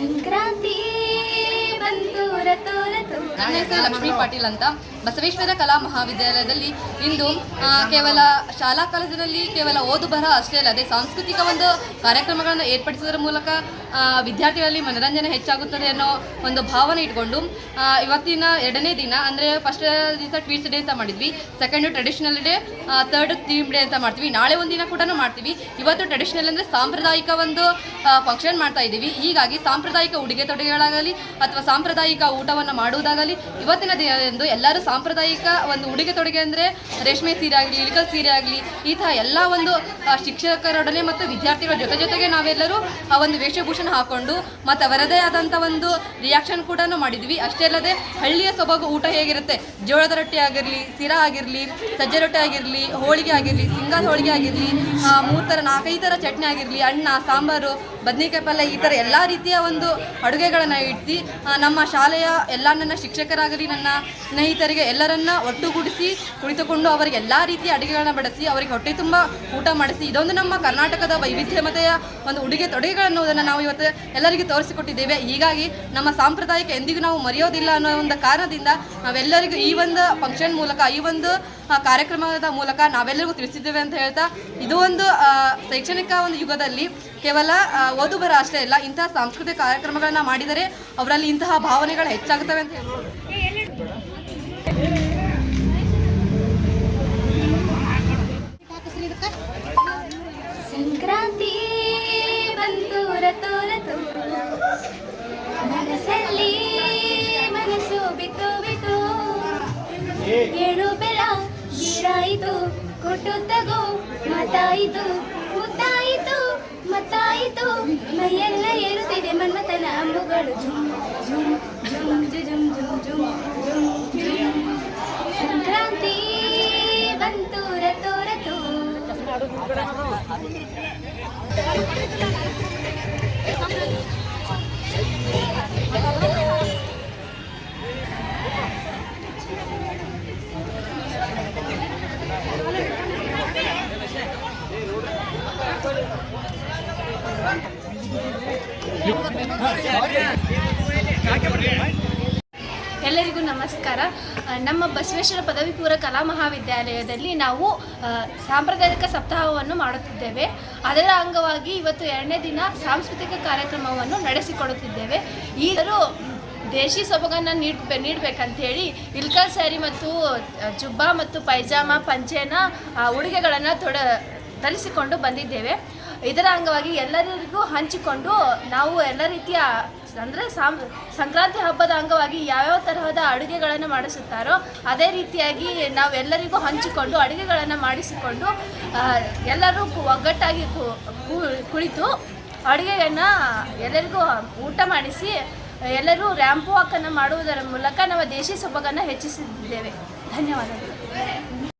I'm día. ನನ್ನ ಹೆಸರು ಲಕ್ಷ್ಮೀ ಪಾಟೀಲ್ ಅಂತ ಬಸವೇಶ್ವರ ಕಲಾ ಮಹಾವಿದ್ಯಾಲಯದಲ್ಲಿ ಇಂದು ಕೇವಲ ಶಾಲಾ ಕಾಲೇಜಿನಲ್ಲಿ ಕೇವಲ ಓದು ಬರಹ ಅಷ್ಟೇ ಅಲ್ಲದೆ ಸಾಂಸ್ಕೃತಿಕ ಒಂದು ಕಾರ್ಯಕ್ರಮಗಳನ್ನು ಏರ್ಪಡಿಸುವುದರ ಮೂಲಕ ವಿದ್ಯಾರ್ಥಿಗಳಲ್ಲಿ ಮನರಂಜನೆ ಹೆಚ್ಚಾಗುತ್ತದೆ ಅನ್ನೋ ಒಂದು ಭಾವನೆ ಇಟ್ಕೊಂಡು ಇವತ್ತಿನ ಎರಡನೇ ದಿನ ಅಂದರೆ ಫಸ್ಟ್ ದಿವಸ ಟ್ವೀಟ್ಸ್ ಡೇ ಅಂತ ಮಾಡಿದ್ವಿ second traditional day third theme day ಅಂತ ಮಾಡ್ತೀವಿ ನಾಳೆ ಒಂದಿನ ಕೂಡ ಮಾಡ್ತೀವಿ. ಇವತ್ತು ಟ್ರೆಡಿಷನಲ್ ಅಂದರೆ ಸಾಂಪ್ರದಾಯಿಕ ಒಂದು ಫಂಕ್ಷನ್ ಮಾಡ್ತಾ ಇದ್ದೀವಿ. ಹೀಗಾಗಿ ಸಾಂಪ್ರದಾಯಿಕ ಉಡುಗೆ ತೊಡುಗೆಗಳಾಗಲಿ ಅಥವಾ ಸಾಂಪ್ರದಾಯಿಕ ಊಟವನ್ನು ಮಾಡುವುದಾಗಲಿ ಇವತ್ತಿನ ದಿನದಂದು ಎಲ್ಲರೂ ಸಾಂಪ್ರದಾಯಿಕ ಒಂದು ಉಡುಗೆ ತೊಡುಗೆ ಅಂದರೆ ರೇಷ್ಮೆ ಸೀರೆ ಆಗಲಿ, ಇಳಿಕಲ್ ಸೀರೆ ಆಗಲಿ, ಈ ಥರ ಎಲ್ಲ ಒಂದು ಶಿಕ್ಷಕರೊಡನೆ ಮತ್ತು ವಿದ್ಯಾರ್ಥಿಗಳ ಜೊತೆ ಜೊತೆಗೆ ನಾವೆಲ್ಲರೂ ಆ ಒಂದು ವೇಷಭೂಷಣ ಹಾಕೊಂಡು ಮತ್ತು ಅವರದೇ ಆದಂಥ ಒಂದು ರಿಯಾಕ್ಷನ್ ಕೂಡ ಮಾಡಿದ್ವಿ. ಅಷ್ಟೇ ಅಲ್ಲದೆ ಹಳ್ಳಿಯ ಸೊಬಗು ಊಟ ಹೇಗಿರುತ್ತೆ? ಜೋಳದ ರೊಟ್ಟಿ ಆಗಿರಲಿ ಸಿರಾ ಆಗಿರಲಿ, ಸಜ್ಜೆ ರೊಟ್ಟಿ ಆಗಿರಲಿ, ಹೋಳಿಗೆ ಆಗಿರಲಿ ಸಿಂಗಾದ ಹೋಳಿಗೆ ಆಗಿರಲಿ ಮೂರು ಥರ ನಾಲ್ಕೈದು ಥರ ಚಟ್ನಿ ಆಗಿರಲಿ, ಅನ್ನ, ಸಾಂಬಾರು, ಬದನೆಕಾಯಿ ಪಲ್ಯ ಈ ಥರ ಎಲ್ಲ ರೀತಿಯ ಒಂದು ಅಡುಗೆಗಳನ್ನು ಇಟ್ಟು ನಮ್ಮ ಶಾಲೆಯ ಎಲ್ಲ ನನ್ನ ಶಿಕ್ಷಕರಾಗಲಿ, ನನ್ನ ಸ್ನೇಹಿತರಿಗೆ ಎಲ್ಲರನ್ನ ಒಟ್ಟುಗೂಡಿಸಿ, ಕುಳಿತುಕೊಂಡು ಅವರಿಗೆ ಎಲ್ಲ ರೀತಿಯ ಅಡುಗೆಗಳನ್ನ ಬಡಿಸಿ, ಅವರಿಗೆ ಹೊಟ್ಟೆ ತುಂಬ ಊಟ ಮಾಡಿಸಿ, ಇದೊಂದು ನಮ್ಮ ಕರ್ನಾಟಕದ ವೈವಿಧ್ಯಮತೆಯ ಒಂದು ಉಡುಗೆ ತೊಡುಗೆಗಳನ್ನುವುದನ್ನು ನಾವು ಇವತ್ತು ಎಲ್ಲರಿಗೂ ತೋರಿಸಿಕೊಟ್ಟಿದ್ದೇವೆ. ಹೀಗಾಗಿ ನಮ್ಮ ಸಾಂಪ್ರದಾಯಿಕ ಎಂದಿಗೂ ನಾವು ಮರೆಯೋದಿಲ್ಲ ಅನ್ನೋ ಒಂದು ಕಾರಣದಿಂದ ನಾವೆಲ್ಲರಿಗೂ ಈ ಒಂದು ಫಂಕ್ಷನ್ ಮೂಲಕ, ಈ ಒಂದು ಕಾರ್ಯಕ್ರಮದ ಮೂಲಕ ನಾವೆಲ್ಲರಿಗೂ ತಿಳಿಸಿದ್ದೇವೆ ಅಂತ ಹೇಳ್ತಾ ಇದು ಒಂದು ಶೈಕ್ಷಣಿಕ ಒಂದು ಯುಗದಲ್ಲಿ ಕೇವಲ ಆ, ಓದು ಬರ ಅಷ್ಟೇ ಇಲ್ಲ ಇಂತಹ ಸಾಂಸ್ಕೃತಿಕ ಕಾರ್ಯಕ್ರಮಗಳನ್ನ ಮಾಡಿದರೆ ಅವರಲ್ಲಿ ಇಂತಹ ಭಾವನೆಗಳು ಹೆಚ್ಚಾಗುತ್ತವೆ ಅಂತ ಹೇಳ್ಬೋದು. ಗೀರಾಯಿತು ಕೊಟ್ಟು ತಗೋ ಮಾತಾಯಿತು ಮುತ್ತಾಯಿತು ಮತ್ತಾಯಿತು ಮೈಯೆಲ್ಲ ಏರುತ್ತಿದೆ ಮನ್ಮಥನ ಅಂಬುಗಳು ಜುಮ್ ಜುಮ್ ಜುಮ್ ಜುಮ್ ಜುಮ್ ಜುಮ್ ಜುಮ್ ಜುಮ್ ಸಂಕ್ರಾಂತಿ ಬಂತು ರತು ರತು ಎಲ್ಲರಿಗೂ ನಮಸ್ಕಾರ. ನಮ್ಮ ಬಸವೇಶ್ವರ ಪದವಿ ಪೂರ್ವ ಕಲಾ ಮಹಾವಿದ್ಯಾಲಯದಲ್ಲಿ ನಾವು ಸಾಂಪ್ರದಾಯಿಕ ಸಪ್ತಾಹವನ್ನು ಮಾಡುತ್ತಿದ್ದೇವೆ. ಅದರ ಅಂಗವಾಗಿ ಇವತ್ತು ಎರಡನೇ ದಿನ ಸಾಂಸ್ಕೃತಿಕ ಕಾರ್ಯಕ್ರಮವನ್ನು ನಡೆಸಿಕೊಡುತ್ತಿದ್ದೇವೆ. ಈಗಲೂ ದೇಶಿ ಸೊಬಗನ್ನು ನೀಡ್, ನೀಡಬೇಕಂತೇಳಿ ಇಲ್ಕಲ್ ಸ್ಯಾರಿ ಮತ್ತು ಜುಬ್ಬಾ ಮತ್ತು ಪೈಜಾಮ, ಪಂಚೆನ ಉಡುಗೆಗಳನ್ನು ತೊಡ, ಧರಿಸಿಕೊಂಡು ಬಂದಿದ್ದೇವೆ. ಇದರ ಅಂಗವಾಗಿ ಎಲ್ಲರಿಗೂ ಹಂಚಿಕೊಂಡು ನಾವು ಎಲ್ಲ ರೀತಿಯ ಅಂದರೆ ಸಾಂ, ಸಂಕ್ರಾಂತಿ ಹಬ್ಬದ ಅಂಗವಾಗಿ ಯಾವ್ಯಾವ ತರಹದ ಅಡುಗೆಗಳನ್ನು ಮಾಡಿಸುತ್ತಾರೋ ಅದೇ ರೀತಿಯಾಗಿ ನಾವು ಎಲ್ಲರಿಗೂ ಹಂಚಿಕೊಂಡು ಅಡುಗೆಗಳನ್ನು ಮಾಡಿಸಿಕೊಂಡು ಎಲ್ಲರೂ ಒಗ್ಗಟ್ಟಾಗಿ ಕುಳಿತು ಅಡುಗೆಯನ್ನು ಎಲ್ಲರಿಗೂ ಊಟ ಮಾಡಿಸಿ, ಎಲ್ಲರೂ ರ್ಯಾಂಪ್ ವಾಕನ್ನು ಮಾಡುವುದರ ಮೂಲಕ ನಮ್ಮ ದೇಶಿ ಸೊಬಗನ್ನು ಹೆಚ್ಚಿಸಿದ್ದೇವೆ. ಧನ್ಯವಾದಗಳು.